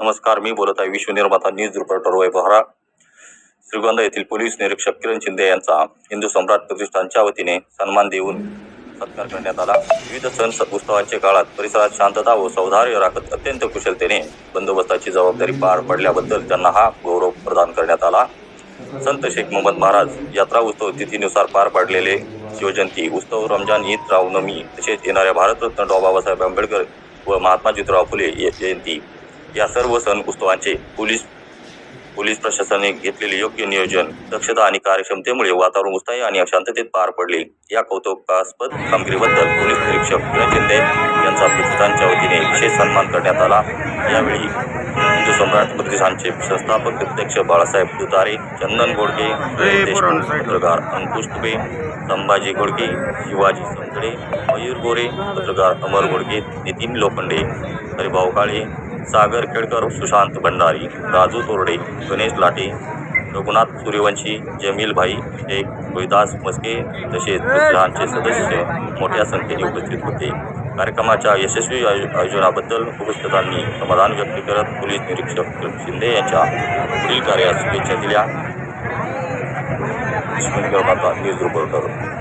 नमस्कार मी बोलत आहे विश्वनिर्माता न्यूज रिपोर्टर वैभवरा श्रीगोंदा येथील पोलीस निरीक्षक किरण शिंदे यांचा हिंदू सम्राट प्रतिष्ठानच्या वतीने सन्मान देऊन सत्कार करण्यात आला. विविध सण उत्सवांच्या काळात परिसरात शांतता व सौधार्य राखत अत्यंत कुशलतेने बंदोबस्ताची जबाबदारी पार पडल्याबद्दल त्यांना हा गौरव प्रदान करण्यात आला. संत शेख मोहम्मद महाराज यात्रा उत्सव तिथीनुसार पार पाडलेले शिवजयंती उत्सव रमजान ईद रामनवमी तसेच येणाऱ्या भारतरत्न डॉ बाबासाहेब आंबेडकर व महात्मा ज्योतिराव फुले जयंती या सर्व सण उत्सवांचे पोलीस पोलीस प्रशासनाने घेतलेले योग्य नियोजन दक्षता आणि कार्यक्षमतेमुळे वातावरण उत्साही आणि शांततेत पार पडले. या कौतुकास्पद कामगिरीबद्दल पोलीस निरीक्षक शिंदे यांचा प्रतिष्ठानच्या वतीने विशेष सन्मान करण्यात आला. यावेळी हिंदू सम्राट प्रतिष्ठानचे संस्थापक अध्यक्ष बाळासाहेब दुतारे चंदन गोडके देशमुख, पत्रकार अंकुश तुबे संभाजी गोडके शिवाजी संतडे मयूर गोरे पत्रकार अमर गोडके नितीन लोखंडे हरिभाऊ काळे सागर केळकर सुशांत भंडारी राजू तोरडे गणेश लाटे रघुनाथ सूर्यवंशी जमील भाई शेख रोहिदास मस्के तसेच लहानचे सदस्य मोठ्या संख्येने उपस्थित होते. कार्यक्रमाच्या यशस्वी आयो- आयोजनाबद्दल उपस्थितांनी समाधान व्यक्त करत पोलीस निरीक्षक शिंदे यांच्या पुढील कार्यास शुभेच्छा दिल्या. न्यूज रिपोर्टर हो.